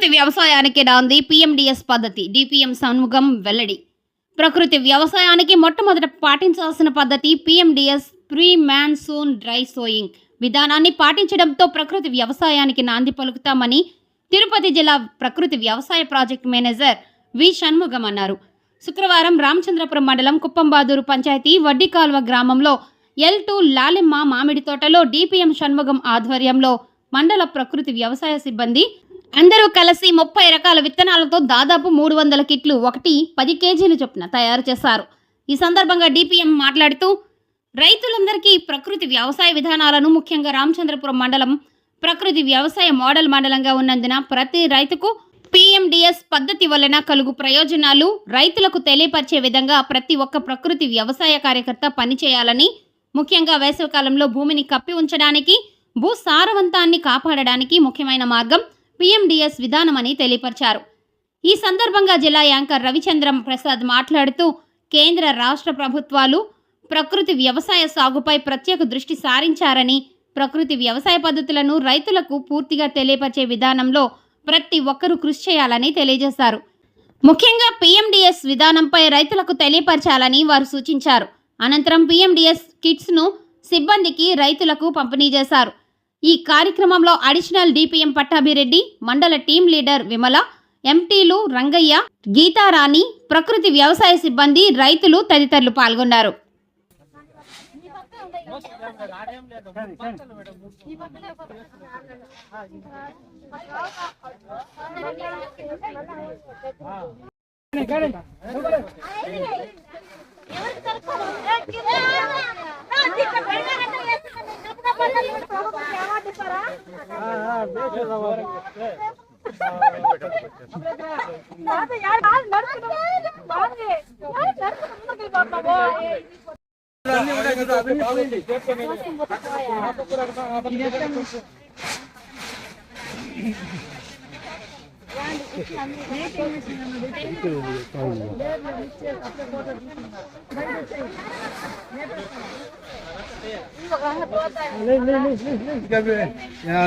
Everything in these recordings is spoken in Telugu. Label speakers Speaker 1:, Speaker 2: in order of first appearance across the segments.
Speaker 1: ప్రకృతి వ్యవసాయానికి నాంది పిఎండిఎస్ పద్ధతి. డిపిఎం షణ్ముగం వెల్లడి. ప్రకృతి వ్యవసాయానికి మొట్టమొదట పాటించాల్సిన పద్ధతి PMDS pre monsoon dry sowing. విధానాన్ని పాటించడంతో ప్రకృతి వ్యవసాయానికి నాంది పలుకుతామని తిరుపతి జిల్లా ప్రకృతి వ్యవసాయ ప్రాజెక్ట్ మేనేజర్ వి షణ్ముగం అన్నారు. శుక్రవారం రామచంద్రపురం మండలం కుప్పంబాదూరు పంచాయతీ వడ్డికాల్వ గ్రామంలో ఎల్ టూ లాలిమ్మ మామిడి తోటలో డిపిఎం షణ్ముగం ఆధ్వర్యంలో మండల ప్రకృతి వ్యవసాయ సిబ్బంది అందరూ కలిసి ముప్పై రకాల విత్తనాలతో దాదాపు మూడు వందల కిట్లు ఒకటి పది కేజీలు చొప్పున తయారు చేశారు. ఈ సందర్భంగా డిపిఎం మాట్లాడుతూ రైతులందరికీ ప్రకృతి వ్యవసాయ విధానాలను ముఖ్యంగా రామచంద్రపురం మండలం ప్రకృతి వ్యవసాయ మోడల్ మండలంగా ఉన్నందున ప్రతి రైతుకు పిఎండిఎస్ పద్ధతి వలన కలుగు ప్రయోజనాలు రైతులకు తెలియపరిచే విధంగా ప్రతి ఒక్క ప్రకృతి వ్యవసాయ కార్యకర్త పనిచేయాలని ముఖ్యంగా వేసవికాలంలో భూమిని కప్పి ఉంచడానికి భూ సారవంతాన్ని కాపాడడానికి ముఖ్యమైన మార్గం పిఎండిఎస్ విధానమని తెలియపరిచారు. ఈ సందర్భంగా జిల్లా యాంకర్ రవిచంద్రం ప్రసాద్ మాట్లాడుతూ కేంద్ర రాష్ట్ర ప్రభుత్వాలు ప్రకృతి వ్యవసాయ సాగుపై ప్రత్యేక దృష్టి సారించారని ప్రకృతి వ్యవసాయ పద్ధతులను రైతులకు పూర్తిగా తెలియపరిచే విధానంలో ప్రతి ఒక్కరూ కృషి చేయాలని తెలియజేశారు. ముఖ్యంగా పిఎండిఎస్ విధానంపై రైతులకు తెలియపరచాలని వారు సూచించారు. అనంతరం పిఎండిఎస్ కిట్స్ను సిబ్బందికి రైతులకు పంపిణీ చేశారు. ఈ కార్యక్రమంలో అడిషనల్ డిపిఎం పట్టాభిరెడ్డి మండల టీం లీడర్ విమల ఎంటీలు రంగయ్య గీతారాణి ప్రకృతి వ్యవసాయ సిబ్బంది రైతులు తదితరులు పాల్గొన్నారు.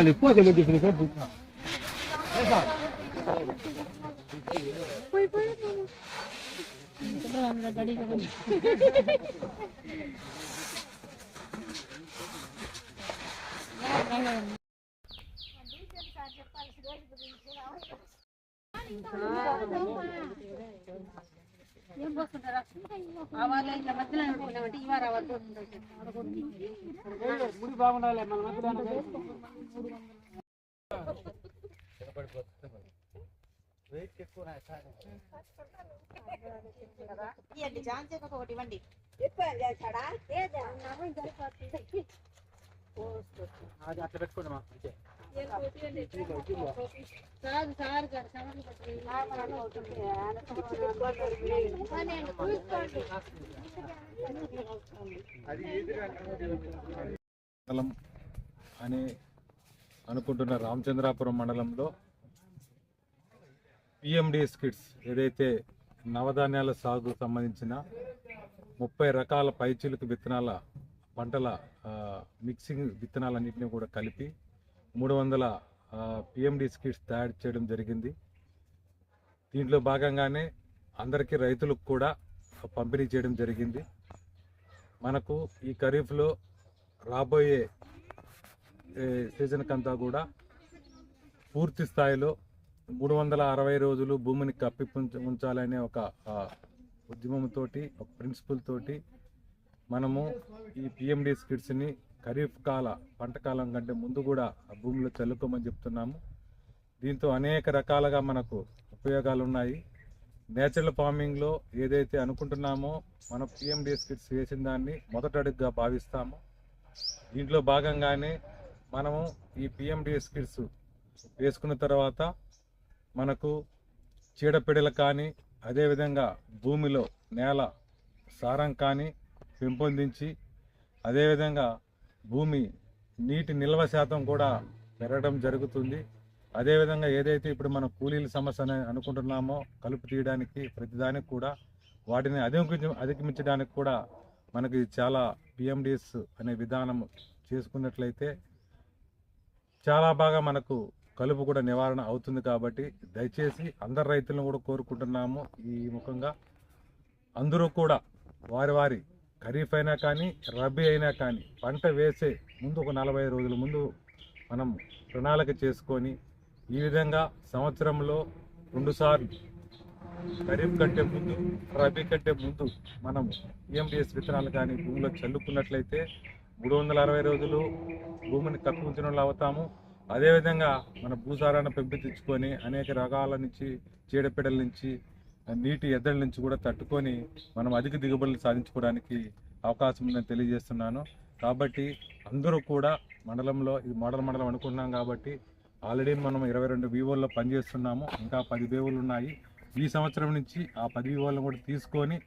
Speaker 2: le poids de l'eau de l'eau de de de dico, che butta. ముడి బాగుండాలి మన మధ్యలో వెయిట్ ఎక్కువ
Speaker 3: ఇవ్వండి జాన్ ఒక ఒకటి ఇవ్వండి
Speaker 2: అది అట్లా పెట్టుకోండి మా అంతే
Speaker 4: మండలం అని అనుకుంటున్న రామచంద్రాపురం మండలంలో పిఎండిఎస్ కిట్స్ ఏదైతే నవధాన్యాల సాగు సంబంధించిన ముప్పై రకాల పైచిలుకు విత్తనాల పంటల మిక్సింగ్ విత్తనాలన్నింటినీ కూడా కలిపి మూడు వందల పిఎండిఎస్ కిట్స్ తయారు చేయడం జరిగింది. దీంట్లో భాగంగానే అందరికీ రైతులకు కూడా పంపిణీ చేయడం జరిగింది. మనకు ఈ ఖరీఫ్లో రాబోయే సీజన్కంతా కూడా పూర్తి స్థాయిలో మూడు వందల అరవై రోజులు భూమిని కప్పి ఉంచాలనే ఒక ఉద్యమంతో ఒక ప్రిన్సిపల్ తోటి మనము ఈ పిఎండి స్కిడ్స్ని ఖరీఫ్ కాల పంట కాలం కంటే ముందు కూడా ఆ భూమిలో చల్లుకోమని చెప్తున్నాము. దీంతో అనేక రకాలుగా మనకు ఉపయోగాలు ఉన్నాయి నేచురల్ ఫార్మింగ్లో ఏదైతే అనుకుంటున్నామో మనం పిఎండిఎస్ కిట్స్ వేసిన దాన్ని మొదటి అడుగుగా భావిస్తాము. దీంట్లో భాగంగానే మనము ఈ పిఎండిఎస్ కిట్స్ వేసుకున్న తర్వాత మనకు చీడపీడలు కానీ అదేవిధంగా భూమిలో నేల సారం కానీ పెంపొందించి అదేవిధంగా భూమి నీటి నిల్వ శాతం కూడా పెరగడం జరుగుతుంది. అదేవిధంగా ఏదైతే ఇప్పుడు మనం కూలీల సమస్య అని అనుకుంటున్నామో కలుపు తీయడానికి ప్రతిదానికి కూడా వాటిని అధిగమించ అధిగమించడానికి కూడా మనకి చాలా పిఎండిఎస్ అనే విధానం చేసుకున్నట్లయితే చాలా బాగా మనకు కలుపు కూడా నివారణ అవుతుంది కాబట్టి దయచేసి అందరు రైతులను కూడా కోరుకుంటున్నాము ఈ ముఖంగా. అందరూ కూడా వారి వారి ఖరీఫ్ అయినా కానీ రబీ అయినా కానీ పంట వేసే ముందు ఒక నలభై రోజుల ముందు మనం ప్రణాళిక చేసుకొని ఈ విధంగా సంవత్సరంలో రెండుసార్లు ఖరీఫ్ కంటే ముందు రబీ కంటే ముందు మనం ఈఎండిఎస్ విత్తనాలు కానీ భూమిలో చల్లుకున్నట్లయితే మూడు వందల అరవై రోజులు భూమిని కప్పి ఉంచిన వాళ్ళు అవుతాము. అదేవిధంగా మన భూసారాన్ని పెంపొందించుకొని అనేక రకాల నుంచి చీడపీడల నుంచి నీటి ఎద్దడి నుంచి కూడా తట్టుకొని మనం అధిక దిగుబడులు సాధించుకోవడానికి అవకాశం ఉందని తెలియజేస్తున్నాను. కాబట్టి అందరూ కూడా మండలంలో ఇది మోడల్ మండలం అనుకున్నాం కాబట్టి ఆల్రెడీ మనం ఇరవై రెండు వివోల్లో పనిచేస్తున్నాము. ఇంకా పది వివోలు ఉన్నాయి. ఈ సంవత్సరం నుంచి ఆ పది వివోలను కూడా తీసుకొని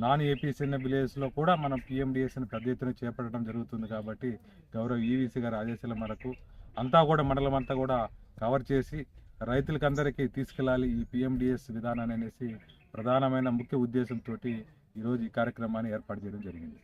Speaker 4: నాన్ ఏపీసీఎన్ విలేజ్లో కూడా మనం పిఎండిఎస్ని పెద్ద ఎత్తున చేపట్టడం జరుగుతుంది కాబట్టి గౌరవ ఈవీసీ గారి ఆదేశాల మేరకు అంతా కూడా మండలం అంతా కూడా కవర్ చేసి రైతులకి అందరికీ తీసుకెళ్ళాలి ఈ పిఎండిఎస్ విధానాన్ని అనేసి ప్రధానమైన ముఖ్య ఉద్దేశంతో ఈరోజు ఈ కార్యక్రమాన్ని ఏర్పాటు చేయడం జరిగింది.